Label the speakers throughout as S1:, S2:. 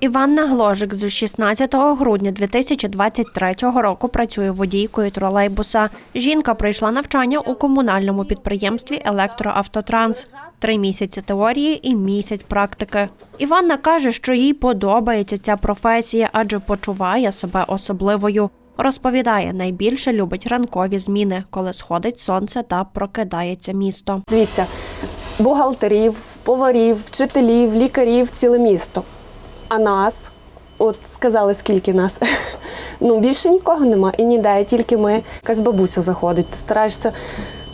S1: Іванна Гложик з 16 грудня 2023 року працює водійкою тролейбуса. Жінка пройшла навчання у комунальному підприємстві Електроавтотранс. Три місяці теорії і місяць практики. Іванна каже, що їй подобається ця професія, адже почуває себе особливою. Розповідає, найбільше любить ранкові зміни, коли сходить сонце та прокидається місто.
S2: Дивіться, бухгалтерів, поварів, вчителів, лікарів, ціле місто. А нас, от сказали, скільки нас. Ну, більше нікого нема і ніде, тільки ми. Якась бабуся заходить. Ти стараєшся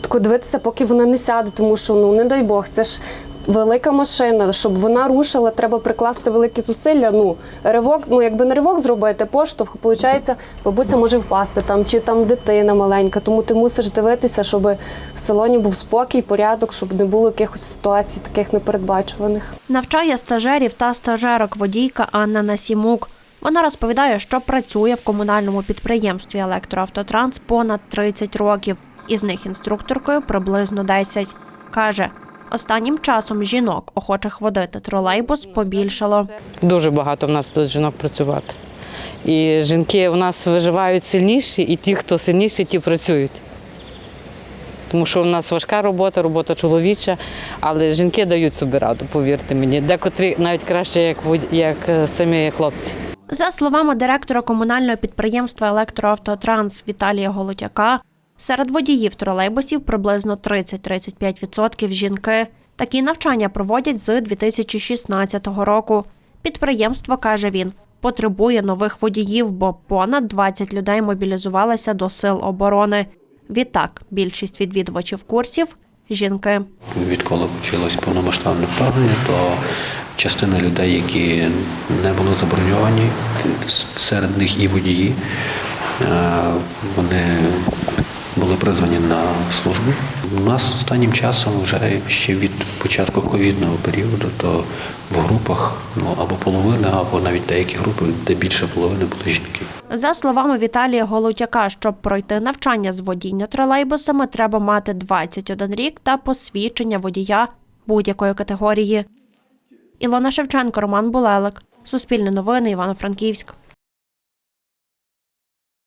S2: тако дивитися, поки вона не сяде, тому що ну не дай Бог, це ж. Велика машина, щоб вона рушила, треба прикласти великі зусилля. Ну, ривок, ну якби не ривок зробити, поштовх, виходить, бабуся може впасти там, чи там дитина маленька. Тому ти мусиш дивитися, щоб в салоні був спокій, порядок, щоб не було якихось ситуацій таких непередбачуваних.
S1: Навчає стажерів та стажерок водійка Анна Насімук. Вона розповідає, що працює в комунальному підприємстві Електроавтотранс понад 30 років, із них інструкторкою приблизно 10. Каже, останнім часом жінок, охочих водити тролейбус, побільшало.
S3: Дуже багато в нас тут жінок працювати. І жінки у нас виживають сильніші, і ті, хто сильніші, ті працюють. Тому що у нас важка робота, робота чоловіча, але жінки дають собі раду, повірте мені. Декотрі навіть краще, як, як е, самі хлопці.
S1: За словами директора комунального підприємства Електроавтотранс Віталія Голотяка, серед водіїв тролейбусів приблизно 30-35% жінки. Такі навчання проводять з 2016 року. Підприємство, каже він, потребує нових водіїв, бо понад 20 людей мобілізувалися до сил оборони. Відтак, більшість відвідувачів курсів жінки.
S4: Відколи почалось повномасштабне вторгнення, то частина людей, які не були заброньовані, серед них і водії, е, вони призвані на службу. У нас останнім часом, вже ще від початку ковідного періоду, то в групах ну або половина, або навіть деякі групи, де більше половини були жінки.
S1: За словами Віталія Голутяка, щоб пройти навчання з водіння тролейбусами, треба мати 21 рік та посвідчення водія будь-якої категорії. Ілона Шевченко, Роман Булелик. Суспільне новини, Івано-Франківськ.